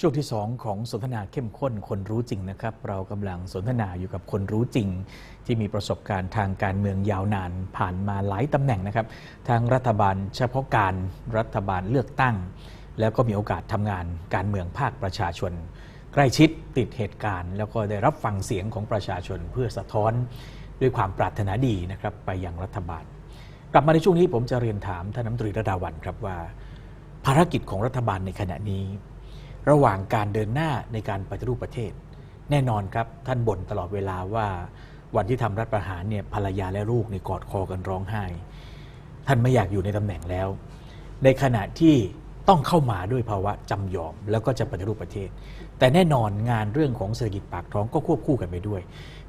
ช่วงที่ 2 ของสนทนาเข้มข้นคนรู้จริงนะครับ เรากำลังสนทนาอยู่กับคนรู้จริง ที่มีประสบการณ์ทางการเมืองยาวนานผ่านมาหลายตำแหน่งนะครับทั้งรัฐบาลเฉพาะการรัฐบาลเลือกตั้ง แล้วก็มีโอกาสทำงานการเมืองภาคประชาชน ใกล้ชิดติดเหตุการณ์ แล้วก็ได้รับฟังเสียงของประชาชนเพื่อสะท้อนด้วยความปรารถนาดีนะครับไปยังรัฐบาล กลับมาในช่วงนี้ผมจะเรียนถามท่านน้ำตรีระดาวันครับว่า ภารกิจของรัฐบาลในขณะนี้ ระหว่างการเดินหน้าในการปฏิรูปประเทศ แน่นอนครับท่านบ่นตลอดเวลาว่าวันที่ทำรัฐประหารเนี่ยภรรยาและลูกนี่กอดคอกันร้องไห้ ท่านไม่อยากอยู่ในตำแหน่งแล้ว ในขณะที่ต้องเข้ามาด้วยภาวะจำยอม แล้วก็จะปฏิรูปประเทศ แต่แน่นอนงานเรื่องของเศรษฐกิจปากท้องก็ควบคู่กันไปด้วย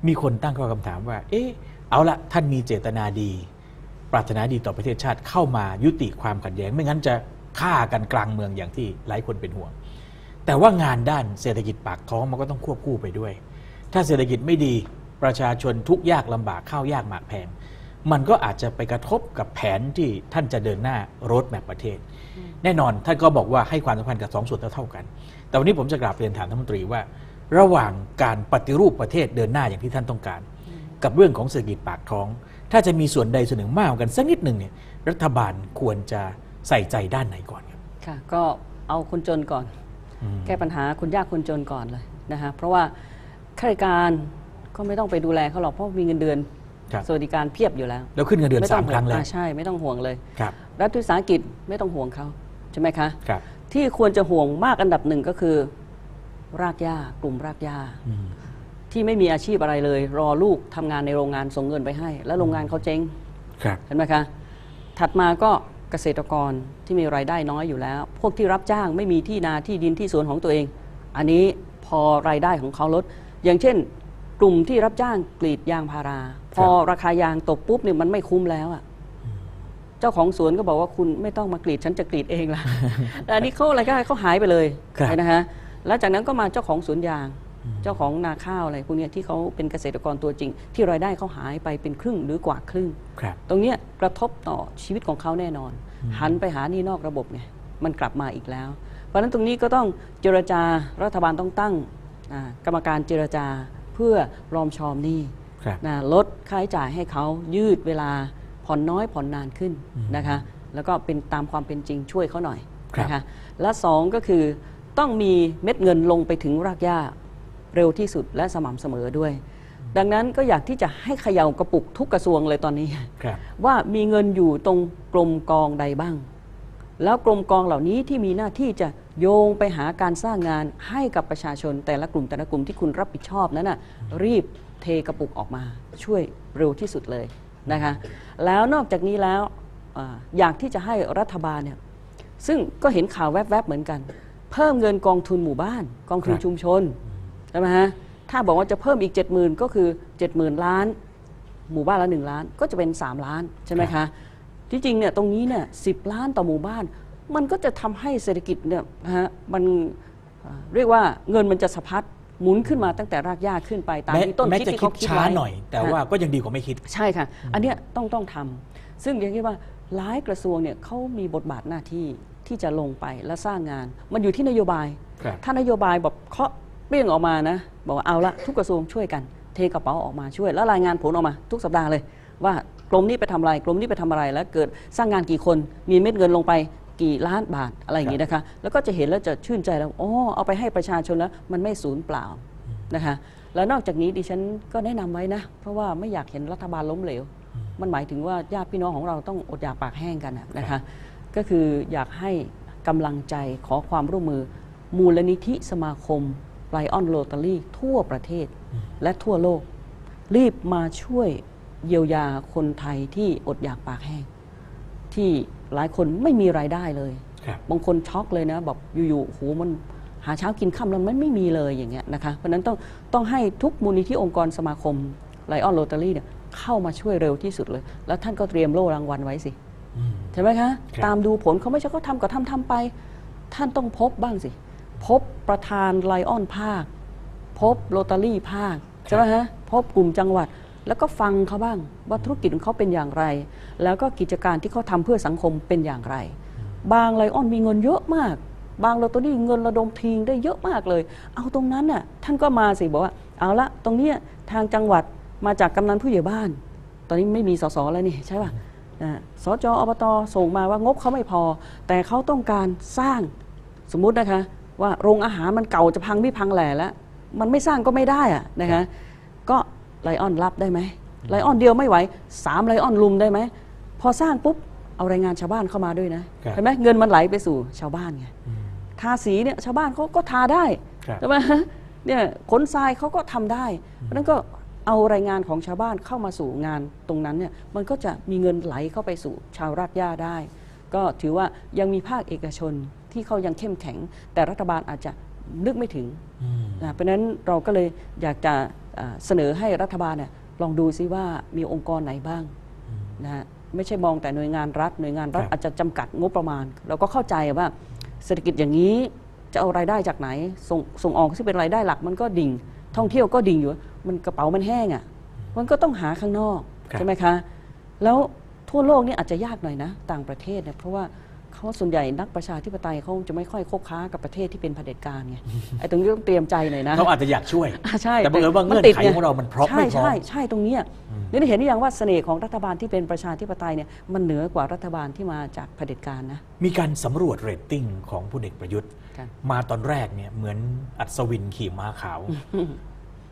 มีคนตั้งข้อคำถามว่า เอ๊ะเอาละท่านมีเจตนาดี ปรารถนาดีต่อประเทศชาติเข้ามายุติความขัดแย้ง ไม่งั้นจะฆ่ากันกลางเมืองอย่างที่หลายคนเป็นห่วง แต่ว่างานด้านเศรษฐกิจปากท้องมันก็ต้องควบคู่ไปด้วย ถ้าเศรษฐกิจไม่ดีประชาชนทุกยากลำบากข้าวยากหมากแพง มันก็อาจจะไปกระทบกับแผนที่ท่านจะเดินหน้ารถแมพประเทศ แน่นอนท่านก็บอกว่าให้ความสำคัญกับสองส่วนเท่ากัน แต่วันนี้ผมจะกราบเรียนถามท่านรัฐมนตรีว่า ระหว่างการปฏิรูปประเทศเดินหน้าอย่างที่ท่านต้องการ กับเรื่องของเศรษฐกิจปากท้อง ถ้าจะมีส่วนใดส่วนหนึ่งมากกันสักนิดหนึ่งเนี่ยรัฐบาลควรจะใส่ใจด้านไหนก่อนครับค่ะก็เอาคนจนก่อน แก้ปัญหาคนยากคนจนก่อนเลยนะคะเพราะว่าข้าราชการก็ไม่ต้องไปดูแลเขาหรอกเพราะมีเงินเดือนครับสวัสดิการเพียบอยู่แล้ว แล้วขึ้นเงินเดือนไม่สาต้อมงครั้งห่วแล้วอ่าใช่ไม่ต้องห่วงเลยครับรัฐวิสาหกิจไม่ต้องห่วงเขาใช่ไหมคะครับที่ควรจะห่วงมากอันดับหนึ่งก็คือ รากหญ้ากลุ่มรากหญ้าอืมที่ไม่มีอาชีพอะไรเลย รอลูกทำงานในโรงงานส่งเงินไปให้ แล้วโรงงานเขาเจ๊งครับเห็นไหมคะถัดมาก็ เกษตรกรที่มีรายได้น้อยอยู่แล้ว พวกที่รับจ้างไม่มีที่นาที่ดินที่สวนของตัวเอง อันนี้พอรายได้ของเขาลด อย่างเช่น กลุ่มที่รับจ้างกรีดยางพารา พอราคายางตกปุ๊บเนี่ยมันไม่คุ้มแล้วอะเจ้าของสวนก็บอกว่าคุณไม่ต้องมากรีดฉันจะกรีดเองละแต่อันนี้เขารายได้เขาหายไปเลยครับนะฮะ แล้วจากนั้นก็มาเจ้าของสวนยาง เจ้าของนาข้าวอะไรพวกเนี้ยที่เขาเป็นเกษตรกรตัวจริง ที่รายได้เขาหายไปเป็นครึ่งหรือกว่าครึ่งครับตรงเนี้ยกระทบต่อชีวิตของเขาแน่นอน หันไปหานี่นอกระบบไงมันกลับมาอีกแล้ว เพราะฉะนั้นตรงนี้ก็ต้องเจรจารัฐบาลต้องตั้งอ่ากรรมการเจรจาเพื่อรอมชอมหนี้ครับนะลดค่าใช้จ่ายให้เขายืดเวลาผ่อนน้อยผ่อนนานขึ้นนะคะแล้วก็เป็นตามความเป็นจริงช่วยเขาหน่อยครับนะคะและสองก็คือต้องมีเม็ดเงินลงไปถึงรากหญ้า เร็วที่สุดและสม่ำเสมอด้วย ดังนั้นก็อยากที่จะให้เขย่ากระปุกทุกกระทรวงเลยตอนนี้ ครับว่ามีเงินอยู่ตรงกรมกองใดบ้าง แล้วกรมกองเหล่านี้ที่มีหน้าที่จะโยงไปหาการสร้างงานให้กับประชาชนแต่ละกลุ่มแต่ละกลุ่มที่คุณรับผิดชอบนั้นน่ะรีบเทกระปุกออกมาช่วยเร็วที่สุดเลยนะคะแล้วนอกจากนี้แล้วอาอยากที่จะให้รัฐบาลเนี่ยซึ่งก็เห็นข่าวแวบๆเหมือนกัน เพิ่มเงินกองทุนหมู่บ้าน กองทุนครับ ชุมชน ใช่ไหมฮะถ้าบอกว่าจะเพิ่มอีก 70,000 ก็คือ 70,000 ล้าน หมู่บ้านละ 1 ล้านก็จะเป็น 3 ล้านใช่ไหมครัคะบที่จริงเนี่ยตรงนี้เนี่ยสิล้านต่อหมู่บ้าน มันก็จะทำให้เศรษฐกิจเนี่ยนะฮะมันอ่าเรียกว่าเงินมันจะสะพัดหมุนขึ้นมาตั้งแต่รากหญ้าขึ้นไปตามแม้ที่ต้นแม้คิดจะที่คิดเขาคิดช้าไว้หน่อย แต่ฮะว่าก็ยังดีกว่าไม่คิด ใช่ค่ะ อันเนี้ยต้องต้องทำซึ่งอย่างที่ว่าหลายกระทรวงเนี่ยเขามีบทบาทหน้าที่ที่จะลงไปและสร้างงาน มันอยู่ที่นโยบายครับถ้านโยบายแบบเคาะ เปรี้ยงออกมานะบอกว่าเอาละทุกกระทรวงช่วยกัน เทกระเป๋าออกมาช่วย แล้วรายงานผลออกมา ทุกสัปดาห์เลย ว่ากรมนี้ไปทำอะไรกรมนี้ไปทำอะไรแล้วเกิดสร้างงานกี่คนมีเม็ดเงินลงไปกี่ล้านบาทอะไรอย่างนี้นะคะ แล้วก็จะเห็นแล้วจะชื่นใจแล้วอ๋อเอาไปให้ประชาชนแล้วมันไม่สูญเปล่านะคะ แล้วนอกจากนี้ดิฉันก็แนะนำไว้นะ เพราะว่าไม่อยากเห็นรัฐบาลล้มเหลว มันหมายถึงว่าญาติพี่น้องของเราต้องอดอยากปากแห้งกันน่ะนะคะ ก็คืออยากให้กำลังใจขอความร่วมมือมูลนิธิสมาคม ไลออนโรตารี่ทั่วประเทศและทั่วโลก รีบมาช่วยเยียวยาคนไทยที่อดอยากปากแห้ง ที่หลายคนไม่มีรายได้เลยครับบางคนช็อกเลยนะแบบอยู่ๆโหมันหาเช้ากินค่ำแล้วมันไม่มีเลยอย่างเงี้ยนะคะเพราะฉะนั้นต้องต้องให้ทุกมูลนิธิองค์กรสมาคมไลออนโรตารี่เนี่ยเข้ามาช่วยเร็วที่สุดเลย แล้วท่านก็เตรียมโล่รางวัลไว้สิอืมใช่ไหมคะครับตามดูผลเขาไม่ใช่เขาทำก็ทำทำไป ท่านต้องพบบ้างสิ พบประธานไลออนภาค พบโรตารี่ภาคใช่ไหมฮะพบกลุ่มจังหวัด แล้วก็ฟังเขาบ้างว่าธุรกิจของเขาเป็นอย่างไร แล้วก็กิจการที่เขาทำเพื่อสังคมเป็นอย่างไร บางไลออนมีเงินเยอะมาก บางเราตัวนี้เงินระดมทิ้งได้เยอะมากเลย เอาตรงนั้นน่ะท่านก็มาสิบอกว่า เอาละตรงเนี้ยทางจังหวัดมาจากกำนันผู้ใหญ่บ้าน ตอนนี้ไม่มีสสแล้วนี่ใช่ป่ะอ่าสจอบตส่งมาว่างบเขาไม่พอ แต่เขาต้องการสร้างสมมุตินะคะ ว่าโรงอาหารมันเก่าจะพังไม่พังแหล่แล้ว มันไม่สร้างก็ไม่ได้อะนะคะก็ไลออนรับได้ไหมไลออนเดียวไม่ไหวสามไลออนลุมได้ไหมพอสร้างปุ๊บเอาแรงงานชาวบ้านเข้ามาด้วยนะครับเห็นไหมเงินมันไหลไปสู่ชาวบ้านไงอืมทาสีเนี่ยชาวบ้านเขาก็ทาได้ครับใช่ไหมเนี่ยขนทรายเขาก็ทำได้ เพราะฉะนั้นก็เอาแรงงานของชาวบ้านเข้ามาสู่งานตรงนั้นเนี่ยมันก็จะมีเงินไหลเข้าไปสู่ชาวราษฎร์ย่าได้ ก็ถือว่ายังมีภาคเอกชน ที่เขายังเข้มแข็ง แต่รัฐบาลอาจจะนึกไม่ถึงอืมนะเพราะฉะนั้นเราก็เลยอยากจะเอ่อเสนอให้รัฐบาลเนี่ยลองดูซิว่ามีองค์กรไหนบ้างนะฮะไม่ใช่มองแต่หน่วยงานรัฐ หน่วยงานรัฐครับอาจจะจำกัดงบประมาณ เราก็เข้าใจว่าเศรษฐกิจอย่างนี้จะเอารายได้จากไหน ส่งส่งออกที่เป็นรายได้หลักมันก็ดิ่ง ท่องเที่ยวก็ดิ่งอยู่ มันกระเป๋ามันแห้งอะ มันก็ต้องหาข้างนอกครับใช่ไหมคะ แล้วทั่วโลกนี่อาจจะยากหน่อยนะ ต่างประเทศเนี่ยเพราะว่า เขาส่วนใหญ่นักประชาธิปไตยเขาจะไม่ค่อยคบค้ากับประเทศที่เป็นเผด็จการไงไอ้ตรงนี้ต้องเตรียมใจหน่อยนะเขาอาจจะอยากช่วยอ่าใช่แต่บังเอิญว่าเงื่อนติดไขของเรามันพร้อมใช่ไม่พร้อมใช่ใช่ตรงเนี้ยนี่เห็นหรือยังว่าเสน่ห์ของรัฐบาลที่เป็นประชาธิปไตยเนี่ยมันเหนือกว่ารัฐบาลที่มาจากเผด็จการนะมีการสำรวจเรตติ้งของพลเอกประยุทธ์ครับมาตอนแรกเนี่ยเหมือนอัศวินขี่ม้าขาว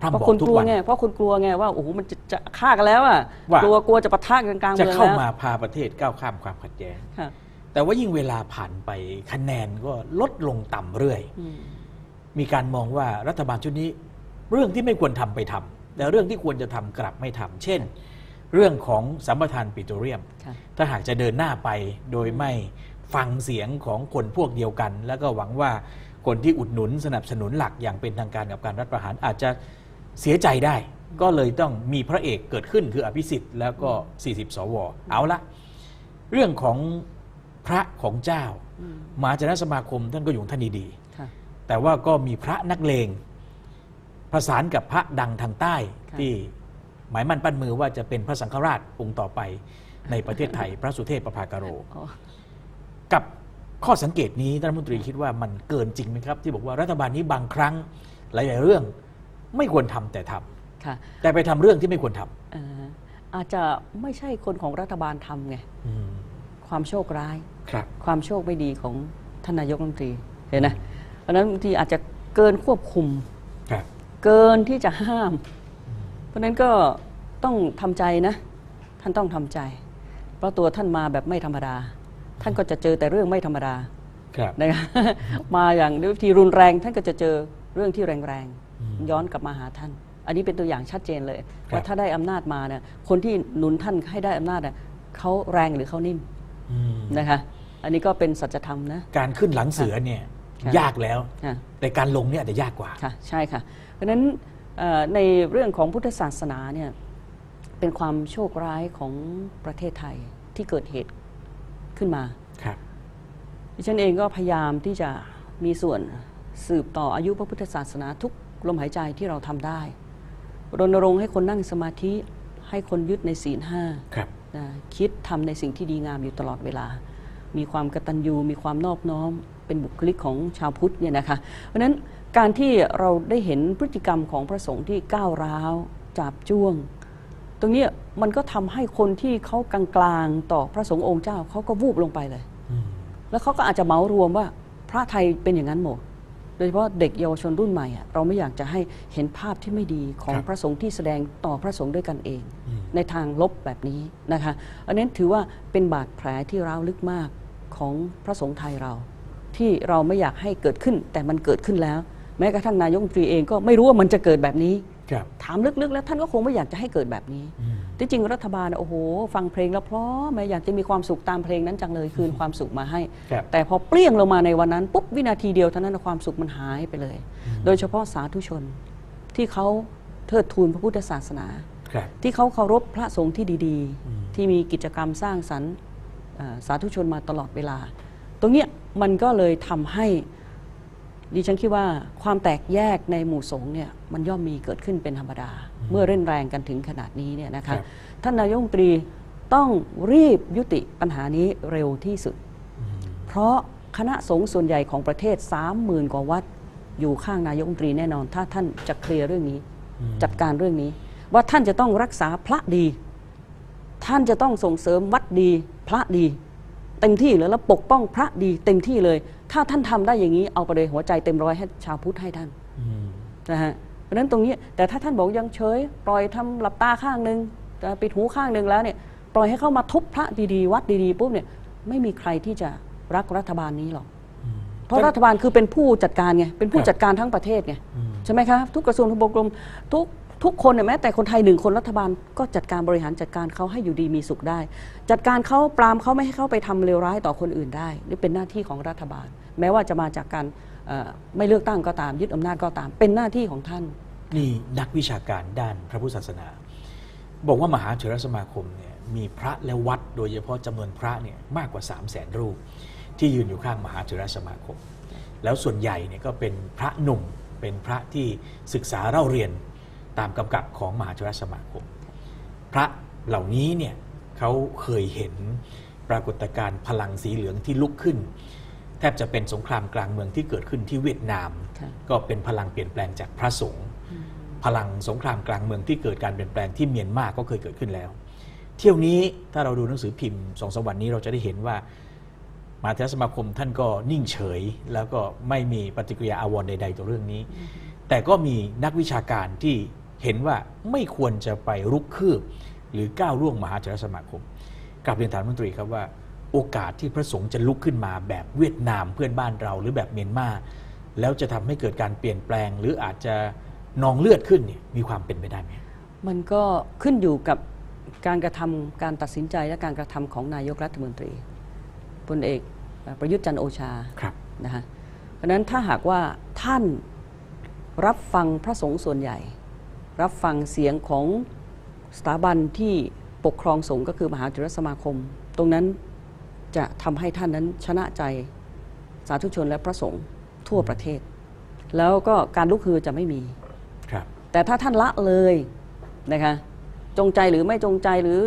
พร่ำเพราะบอกคนทุกกลัววันไงเพราะคนกลัวไงว่าโอ้โหมันจะจะฆ่ากันแล้วอะว่ากลัวกลัวจะปะทะกันกลางจะเมืองเข้าแล้วมาพาประเทศก้าวข้ามความขัดแย้งค่ะ แต่ว่ายิ่งเวลาผ่านไปคะแนนก็ลดลงต่ำเรื่อยอืมมีการมองว่ารัฐบาลชุดนี้ เรื่องที่ไม่ควรทำไปทำแต่เรื่องที่ควรจะทำกลับไม่ทำเช่น เรื่องของสัมปทานปิโตรเลียมค่ะถ้าหากจะเดินหน้าไปโดยไม่ฟังเสียงของคนพวกเดียวกัน แล้วก็หวังว่าคนที่อุดหนุนสนับสนุนหลักอย่างเป็นทางการกับการรัฐประหารอาจจะเสียใจได้ ก็เลยต้องมีพระเอกเกิดขึ้นคืออภิสิทธิ์แล้วก็ 40 สว เอาละเรื่องของ พระของเจ้าอืมมหาจารสมาคมท่านก็อยู่ของท่านดีค่ะๆแต่ว่าก็มีพระนักเลงประสานกับพระดังทางใต้ค่ะที่หมายมั่นปั้นมือว่าจะเป็นพระสังฆราชองค์ต่อไปในประเทศไทย พระสุเทพประภากโรอ๋อกับข้อสังเกตนี้ท่านรัฐมนตรีคิดว่ามันเกินจริงไหมครับ ที่บอกว่ารัฐบาลนี้บางครั้งหลาย ๆ เรื่องไม่ควรทำแต่ทำค่ะแต่ไปทำเรื่องที่ไม่ควรทำเอ่ออาจจะไม่ใช่คนของรัฐบาลทำไงอืม ความโชคร้าย ครับความโชคไม่ดีของท่านนายกรัฐมนตรีเห็นนะเพราะฉะนั้นบางทีอาจจะเกินควบคุม ครับ เกินที่จะห้าม เพราะฉะนั้นก็ต้องทำใจนะ ท่านต้องทำใจ เพราะตัวท่านมาแบบไม่ธรรมดา ท่านก็จะเจอแต่เรื่องไม่ธรรมดาครับ นะคะ มาอย่างด้วยวิธีรุนแรง ท่านก็จะเจอเรื่องที่แรงอืมๆย้อนกลับมาหาท่าน อันนี้เป็นตัวอย่างชัดเจนเลยครับ ว่าถ้าได้อำนาจมาเนี่ยคนที่หนุนท่านให้ได้อำนาจน่ะเขาแรงหรือเขานิ่มอืม นะคะ อันนี้ก็เป็นสัจธรรมนะ การขึ้นหลังเสือเนี่ยครับยากแล้วค่ะแต่การลงเนี่ยอาจจะยากกว่าค่ะใช่ค่ะ เพราะฉะนั้นเอ่อในเรื่องของพุทธศาสนาเนี่ยเป็นความโชคร้ายของประเทศไทยที่เกิดเหตุขึ้นมาครับดิฉันเองก็พยายามที่จะมีส่วนสืบต่ออายุพระพุทธศาสนาทุกลมหายใจที่เราทำได้รณรงค์ให้คนนั่งสมาธิให้คนยึดในศีลห้าครับ นะคิดทำในสิ่งที่ดีงามอยู่ตลอดเวลา มีความกตัญญูมีความนอบน้อม เป็นบุคลิกของชาวพุทธเนี่ยนะคะ เพราะฉะนั้นการที่เราได้เห็นพฤติกรรมของพระสงฆ์ที่ก้าวร้าวจาบจ้วง ตรงเนี้ยมันก็ทำให้คนที่เขากลางๆต่อพระสงฆ์องค์เจ้าเขาก็วูบลงไปเลยอืมแล้วเขาก็อาจจะเหมารวมว่าพระไทยเป็นอย่างนั้นหมดโดยเฉพาะเด็กเยาวชนรุ่นใหม่อะเราไม่อยากจะให้เห็นภาพที่ไม่ดีของครับพระสงฆ์ที่แสดงต่อพระสงฆ์ด้วยกันเองอืม ในทางลบแบบนี้นะคะอันนั้นถือว่าเป็นบาดแผลที่ร้าวลึกมากของพระสงฆ์ไทยเรา ที่เราไม่อยากให้เกิดขึ้นแต่มันเกิดขึ้นแล้ว แม้กระทั่งนายกรัฐมนตรีเองก็ไม่รู้ว่ามันจะเกิดแบบนี้ครับถามลึกๆ แล้วท่านก็คงไม่อยากจะให้เกิดแบบนี้อืมที่จริงรัฐบาลน่ะโอ้โห ฟังเพลงแล้วเพราะแม่อยากจะมีความสุขตามเพลงนั้นจังเลยคืนความสุขมาให้ครับแต่พอเปรี้ยงลงมาในวันนั้น ปุ๊บวินาทีเดียวเท่านั้นนะความสุขมันหายไปเลย โดยเฉพาะสาธุชนที่เขาเทิดทูนพระพุทธศาสนาครับ ที่เขาเคารพพระสงฆ์ที่ดีอืมๆที่มีกิจกรรมสร้างสรรค์เอ่อสาธุชนมาตลอดเวลา ตรงเนี้ยมันก็เลยทำให้ดิฉันคิดว่าความแตกแยกในหมู่สงฆ์เนี่ยมันย่อมมีเกิดขึ้นเป็นธรรมดา เมื่อเล่นแรงกันถึงขนาดนี้เนี่ยนะครัคะบท่านนายกรัฐมนตรีต้องรีบยุติปัญหานี้เร็วที่สุดอืมเพราะคณะสงฆ์ส่วนใหญ่ของประเทศ 30,000 กว่าวัด อยู่ข้างนายกรัฐมนตรีแน่นอน ถ้าท่านจะเคลียร์เรื่องนี้ จัดการเรื่องนี้ ว่าท่านจะต้องรักษาพระดี ท่านจะต้องส่งเสริมวัดดี พระดี เต็มที่เลยแล้วปกป้องพระดีเต็มที่เลย ถ้าท่านทำได้อย่างนี้เอาไปเลยหัวใจเต็มร้อยให้ชาวพุทธให้ท่านอืมนะฮะเพราะฉะนั้นตรงนี้แต่ถ้าท่านบอกยังเฉย ปล่อยทำหลับตาข้างหนึ่งแต่ปิดหูข้างหนึ่งแล้วเนี่ยปล่อยให้เข้ามาทุบพระดีๆ วัดดีๆปุ๊บเนี่ยไม่มีใครที่จะรักรัฐบาลนี้หรอกเพราะรัฐบาลคือเป็นผู้จัดการไงเป็นผู้จัดการทั้งประเทศไงอืมใช่ไหมคะทุกกระทรวงทุกกรมทุก ทุกคนเนี่ยแม้แต่คนไทยหนึ่งคนรัฐบาลก็จัดการบริหารจัดการเขาให้อยู่ดีมีสุขได้ จัดการเขาปรามเขาไม่ให้เขาไปทำเลวร้ายต่อคนอื่นได้นี่เป็นหน้าที่ของรัฐบาล แม้ว่าจะมาจากการไม่เลือกตั้งก็ตาม ยึดอำนาจก็ตาม เป็นหน้าที่ของท่าน นี่นักวิชาการด้านพระพุทธศาสนา บอกว่ามหาเถรสมาคมเนี่ยมีพระและวัดโดยเฉพาะจำนวนพระเนี่ยมากกว่า 3 0 0แสนรูป ที่ยืนอยู่ข้างมหาเถรสมาคม แล้วส่วนใหญ่เนี่ยก็เป็นพระหนุ่มเป็นพระที่ศึกษาเล่าเรียน ตามกำกับของมหาเถรสมาคม พระเหล่านี้เนี่ยเขาเคยเห็นปรากฏการณ์พลังสีเหลืองที่ลุกขึ้น แทบจะเป็นสงครามกลางเมืองที่เกิดขึ้นที่เวียดนามค่ะก็เป็นพลังเปลี่ยนแปลงจากพระสงฆ์พลังสงครามกลางเมืองที่เกิดการเปลี่ยนแปลงที่เมียนมาก็เคยเกิดขึ้นแล้ว เที่ยวนี้ถ้าเราดูหนังสือพิมพ์สองสามวันนี้เราจะได้เห็นว่ามหาเถรสมาคมท่านก็นิ่งเฉย แล้วก็ไม่มีปฏิกิริยาอาวรณ์ใด ๆ ต่อเรื่องนี้ แต่ก็มีนักวิชาการที่ เห็นว่าไม่ควรจะไปรุกคืบ หรือก้าวล่วงมหาเถรสมาคมกลับเรียนถามรัฐมนตรีครับว่า โอกาสที่พระสงฆ์จะลุกขึ้นมาแบบเวียดนามเพื่อนบ้านเราหรือแบบเมียนมาแล้วจะทำให้เกิดการเปลี่ยนแปลง หรืออาจจะนองเลือดขึ้นเนี่ยมีความเป็นไปได้ไหมมันก็ขึ้นอยู่กับการกระทำการตัดสินใจและการกระทำของนายกรัฐมนตรีพลเอกเอ่อประยุทธ์จันทร์โอชาครับนะฮะเพราะฉะนั้นถ้าหากว่าท่านรับฟังพระสงฆ์ส่วนใหญ่ รับฟังเสียงของสถาบันที่ปกครองสงฆ์ก็คือมหาเถรสมาคม ตรงนั้นจะทำให้ท่านนั้นชนะใจสาธุชนและพระสงฆ์ทั่วประเทศ แล้วก็การลุกฮือจะไม่มีครับแต่ถ้าท่านละเลยนะคะจงใจหรือไม่จงใจหรือ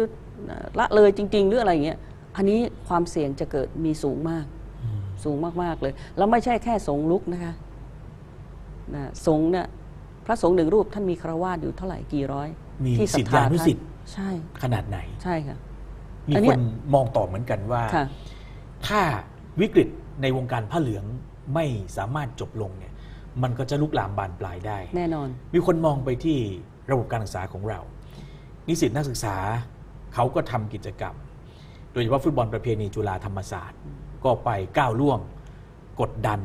เอ่อละเลยจริง ๆ หรืออะไรอย่างเงี้ยอันนี้ความเสี่ยงจะเกิดมีสูงมาก สูงมาก ๆ เลย แล้วไม่ใช่แค่สงฆ์ลุกนะคะนะสงฆ์เนี่ย พระสงฆ์หนึ่งรูปท่านมีคารวาสอยู่เท่าไหร่กี่ร้อย มีที่ศรัสิททธาธานุท่านสิทธิ์ใช่ ขนาดไหนใช่ค่ะมีอันเนี้คยนมองต่อเหมือนกันว่าค่ะถ้าวิกฤตในวงการผ้าเหลืองไม่สามารถจบลงเนี่ย มันก็จะลุกลามบานปลายได้ แน่นอน มีคนมองไปที่ระบบการศึกษาของเรา นิสิตนักศึกษาเขาก็ทำกิจกรรม โดยเฉพาะฟุตบอลประเพณีจุฬาธรรมศาสตร์ ก็ไปก้าวล่วง กดดัน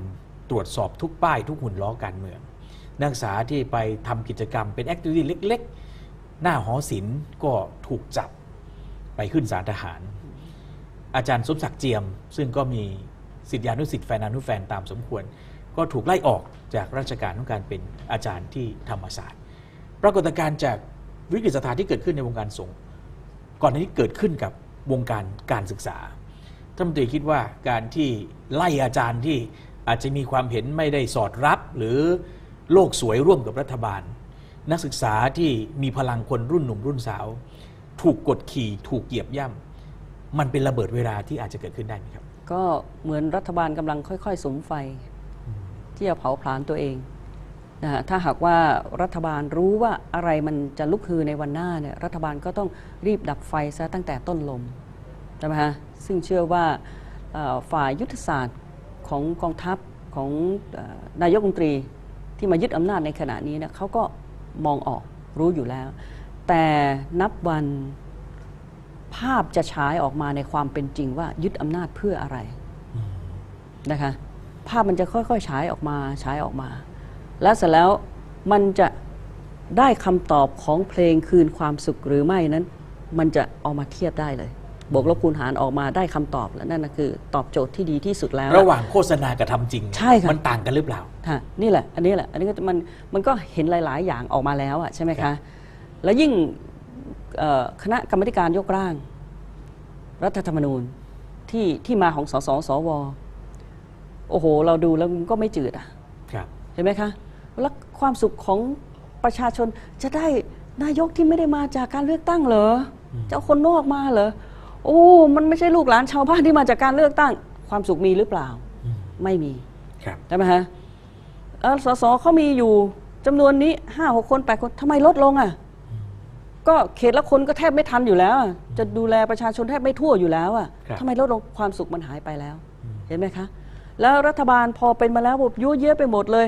ตรวจสอบทุกป้ายทุกหุ่นล้อการเมือง นักศึกษาที่ไปทำกิจกรรมเป็นแอคทิวิตี้เล็ก ๆ หน้าหอศิลป์ก็ถูกจับไปขึ้นศาลทหาร อาจารย์สมศักดิ์เจียม ซึ่งก็มีสิทธิานุสิทธิ์แฟนอนุแฟนตามสมควร ก็ถูกไล่ออกจากราชการของการเป็นอาจารย์ที่ธรรมศาสตร์ ปรากฏการณ์จากวิกฤตสถานที่เกิดขึ้นในวงการสงฆ์ก่อนหน้านี้เกิดขึ้นกับวงการการศึกษาท่านมนตรีคิดว่าการที่ไล่อาจารย์ที่อาจจะมีความเห็นไม่ได้สอดรับหรือ โลกสวยร่วมกับรัฐบาล นักศึกษาที่มีพลังคนรุ่นหนุ่มรุ่นสาว ถูกกดขี่ถูกเหยียบย่ำมันเป็นระเบิดเวลาที่อาจจะเกิดขึ้นได้ไหมครับ ก็เหมือนรัฐบาลกำลังค่อย ๆสมไฟ ที่จะเผาผลาญตัวเองนะฮะถ้าหากว่ารัฐบาลรู้ว่าอะไรมันจะลุกฮือในวันหน้าเนี่ยรัฐบาลก็ต้องรีบดับไฟซะตั้งแต่ต้นลมใช่ไหมฮะซึ่งเชื่อว่าฝ่ายยุทธศาสตร์ของกองทัพของอนายกรัฐมนตรี ที่มายึดอำนาจในขณะนี้นี่ยเขาก็มองออกรู้อยู่แล้ว แต่นับวันภาพจะฉายออกมาในความเป็นจริงว่ายึดอำนาจเพื่ออะไรนะคะภาพมันจะค่อยๆฉายออกมาฉายออกมา แล้วเสร็จแล้วมันจะได้คำตอบของเพลงคืนความสุขหรือไม่นั้น มันจะเอามาเทียบได้เลย บวกลบคูณหารออกมาได้คำตอบแล้วนั่นนะคือ ตอบโจทย์ที่ดีที่สุดแล้ว ระหว่างโฆษณากับทำจริง ใช่ค่ะมันต่างกันหรือเปล่าค่ะนี่แหละ อันนี้แหละ อันนี้ก็จะมันมันก็เห็นหลาย ๆ อย่างออกมาแล้วอะใช่ไหมครัคะบแล้วยิ่งเอ่อคณะกรรมาธิการยกร่าง รัฐธรรมนูญที่ที่มาของสสสว โอ้โห เราดูแล้วมันก็ไม่จืดอะครับเห็นไหมคะแล้วความสุขของประชาชนจะได้นายกที่ไม่ได้มาจากการเลือกตั้งเหรอจะเอาคนนอกมาเหรอ โอ้ มันไม่ใช่ลูกหลานชาวบ้านที่มาจากการเลือกตั้ง ความสุขมีหรือเปล่าอืมไม่มีครับใช่ไหมฮะเออสสเขามีอยู่จำนวนนี้ห้าหกคนแปดคนทำไมลดลงอะ ก็เขตละคนก็แทบไม่ทันอยู่แล้วอะจะดูแลประชาชนแทบไม่ทั่วอยู่แล้วอะครับทำไมลดลงความสุขมันหายไปแล้ว เห็นไหมคะ แล้วรัฐบาลพอเป็นมาแล้วบบยั่วเยอะไปหมดเลย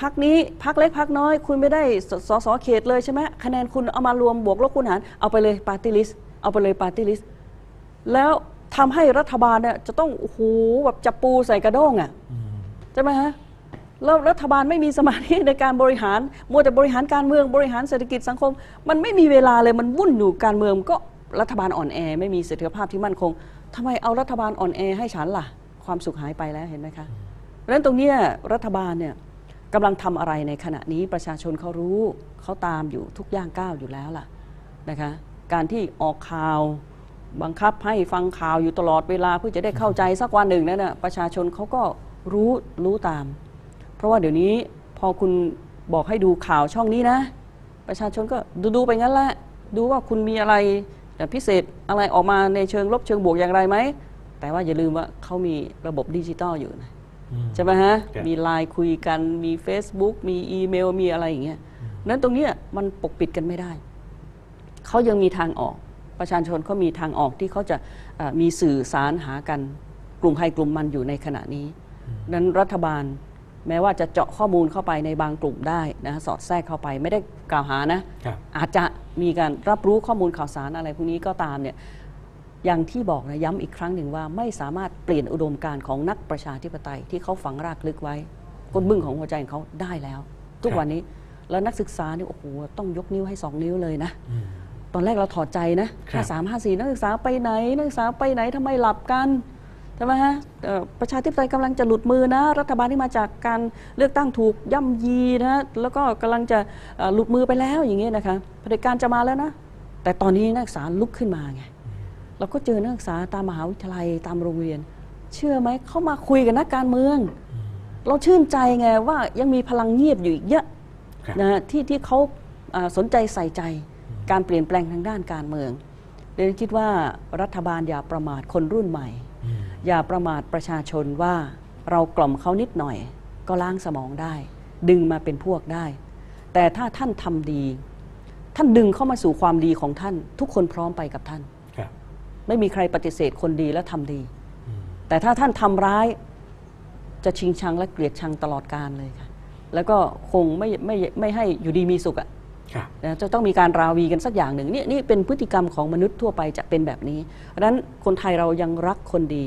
พักนี้พักเล็กพักน้อย คุณไม่ได้สสสเขตเลยใช่ไหมคะแนนคุณเอามารวมบวกลบคูณหารเอาไปเลยปาร์ตี้ลิสเอาไปเลยปาร์ตี้ลิส แล้วทำให้รัฐบาลเนี่ยจะต้องโอ้โหแบบจับปูใส่กระด้งอะอืมใช่ไหมฮะแล้วรัฐบาลไม่มีสมาธิในการบริหาร มัวแต่บริหารการเมืองบริหารเศรษฐกิจสังคม มันไม่มีเวลาเลยมันวุ่นอยู่การเมืองก็รัฐบาลอ่อนแอ ไม่มีเสถียรภาพที่มั่นคงทำไมเอารัฐบาลอ่อนแอให้ฉันล่ะ ความสุขหายไปแล้วเห็นไหมคะเพราะฉะนั้นตรงเนี้ยรัฐบาลเนี่ยกำลังทำอะไรในขณะนี้ประชาชนเขารู้เขาตามอยู่ทุกย่างก้าวอยู่แล้วล่ะนะคะการที่ออกข่าว บังคับให้ฟังข่าวอยู่ตลอดเวลาเพื่อจะได้เข้าใจสักวันหนึ่งนั่นนะประชาชนเขาก็รู้รู้ตาม เพราะว่าเดี๋ยวนี้พอคุณบอกให้ดูข่าวช่องนี้นะ ประชาชนก็ดูดูๆไปงั้นแหละดูว่าคุณมีอะไรพิเศษอะไรออกมาในเชิงลบเชิงบวกอย่างไรไหมแต่ว่าอย่าลืมว่าเขามีระบบดิจิตอลอยู่นะอืมใช่ไหมฮะครับมีไลน์คุยกันมี Facebook มีอีเมลมีอะไรอย่างเงี้ยนั้นตรงเนี้ยมันปกปิดกันไม่ได้ เขายังมีทางออก ประชาชนเขามีทางออกที่เขาจะเอ่อมีสื่อสารหากันกลุ่มใครกลุ่มมันอยู่ในขณะนี้นั้นรัฐบาลแม้ว่าจะเจาะข้อมูลเข้าไปในบางกลุ่มได้นะสอดแทรกเข้าไปไม่ได้กล่าวหานะครับอาจจะมีการรับรู้ข้อมูลข่าวสารอะไรพวกนี้ก็ตามเนี่ยอย่างที่บอกนะย้ำอีกครั้งหนึ่งว่าไม่สามารถเปลี่ยนอุดมการณ์ของนักประชาธิปไตยที่เขาฝังรากลึกไว้ก้นบึ้งของหัวใจของเขาได้แล้ว ทุกวันนี้แล้วนักศึกษานี่โอ้โหต้องยกนิ้วให้สองนิ้วเลยนะอืม ตอนแรกเราถอดใจนะครับห้าสามห้าสี่นักศึกษาไปไหน นักศึกษาไปไหนทำไมหลับกันใช่ไหมฮะเอ่อประชาธิปไตยกำลังจะหลุดมือนะรัฐบาลที่มาจากการเลือกตั้งถูกย่ำยีนะแล้วก็กำลังจะเอ่อหลุดมือไปแล้วอย่างเงี้ยนะคะเผด็จการจะมาแล้วนะ แต่ตอนนี้นักศึกษาลุกขึ้นมาไงเราก็เจอนักศึกษาตามมหาวิทยาลัยตามโรงเรียน เชื่อไหมเขามาคุยกับนักการเมือง เราชื่นใจไงว่ายังมีพลังเงียบอยู่อีกเยอะครับนะฮะที่ที่เขาอ่าสนใจใส่ใจ การเปลี่ยนแปลงทางด้านการเมืองเรนคิดว่ารัฐบาลอย่าประมาทคนรุ่นใหม่อืมอย่าประมาทประชาชนว่าเรากล่อมเขานิดหน่อย ก็ล้างสมองได้ ดึงมาเป็นพวกได้ แต่ถ้าท่านทำดี ท่านดึงเข้ามาสู่ความดีของท่าน ทุกคนพร้อมไปกับท่านครับไม่มีใครปฏิเสธคนดีและทำดีอืมแต่ถ้าท่านทำร้าย จะชิงชังและเกลียดชังตลอดกาลเลยค่ะ แล้วก็คงไม่ไม่ไม่ให้อยู่ดีมีสุขอะครับ นะจะต้องมีการราวีกันสักอย่างหนึ่งนี่นี่เป็นพฤติกรรมของมนุษย์ทั่วไปจะเป็นแบบนี้เพราะฉะนั้นคนไทยเรายังรักคนดี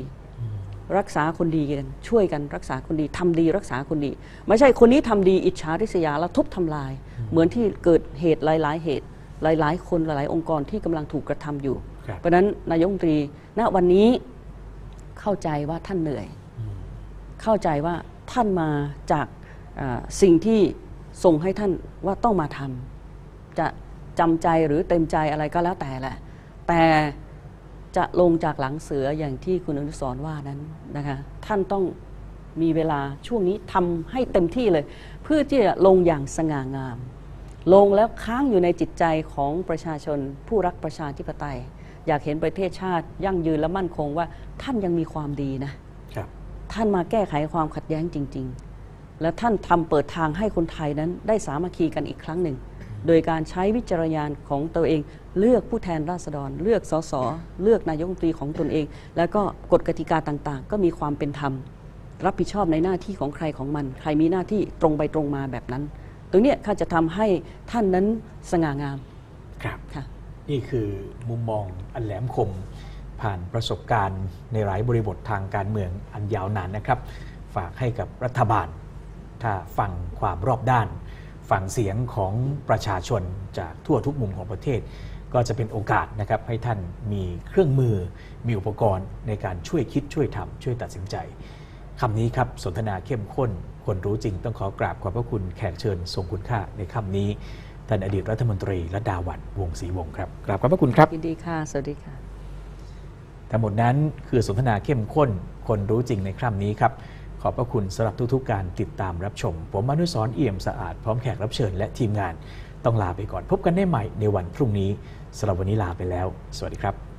รักษาคนดีกันช่วยกันรักษาคนดีทำดีรักษาคนดี ไม่ใช่คนนี้ทำดีอิจฉาริษยาแล้วทุบทำลาย เหมือนที่เกิดเหตุหลาย ๆ เหตุ หลาย ๆ คนหลาย ๆ องค์กรที่กำลังถูกกระทำอยู่ครับเพราะฉะนั้นนายกรัฐมนตรีณวันนี้เข้าใจว่าท่านเหนื่อย เข้าใจว่าท่านมาจากอ่าสิ่งที่ส่งให้ท่านว่าต้องมาทำ จะจำใจหรือเต็มใจอะไรก็แล้วแต่แหละ แต่จะลงจากหลังเสืออย่างที่คุณอนุสรณ์ว่านั้นนะคะท่านต้องมีเวลาช่วงนี้ทำให้เต็มที่เลย เพื่อที่จะลงอย่างสง่างาม ลงแล้วค้างอยู่ในจิตใจของประชาชนผู้รักประชาธิปไตย อยากเห็นประเทศชาติยั่งยืนและมั่นคงว่าท่านยังมีความดีนะครับท่านมาแก้ไขความขัดแย้งจริง ๆ และท่านทำเปิดทางให้คนไทยนั้นได้สามัคคีกันอีกครั้งหนึ่ง โดยการใช้วิจารณญาณของตัวเอง เลือกผู้แทนราษฎร เลือกสสเลือกนายกรัฐมนตรีของตนเอง แล้วก็กฎกติกาต่างๆ ก็มีความเป็นธรรม รับผิดชอบในหน้าที่ของใครของมัน ใครมีหน้าที่ตรงไปตรงมาแบบนั้น ตรงเนี้ยข้าจะทำให้ท่านนั้นสง่างามครับค่ะนี่คือมุมมองอันแหลมคมผ่านประสบการณ์ในหลายบริบททางการเมืองอันยาวนานนะครับ ฝากให้กับรัฐบาล ถ้าฟังความรอบด้าน ฟังเสียงของประชาชนจากทั่วทุกมุมของประเทศ ก็จะเป็นโอกาสนะครับให้ท่านมีเครื่องมือ มีอุปกรณ์ในการช่วยคิดช่วยทำช่วยตัดสินใจคำนี้ครับสนทนาเข้มข้น คนรู้จริงต้องขอกราบขอบพระคุณแขกเชิญทรงคุณค่าในคำนี้ท่านอดีตรัฐมนตรีระดาวันวงศ์ศรีวงศ์ครับกราบขอบพระคุณครับยินดีค่ะ สวัสดีค่ะทั้งหมดนั้นคือสนทนาเข้มข้น คนรู้จริงในครั้งนี้ครับ ขอบพระคุณสำหรับทุกๆ การติดตามรับชม ผมมนุสรเอี่ยมสะอาดพร้อมแขกรับเชิญและทีมงาน ต้องลาไปก่อนพบกันได้ใหม่ในวันพรุ่งนี้สำหรับวันนี้ลาไปแล้ว สวัสดีครับ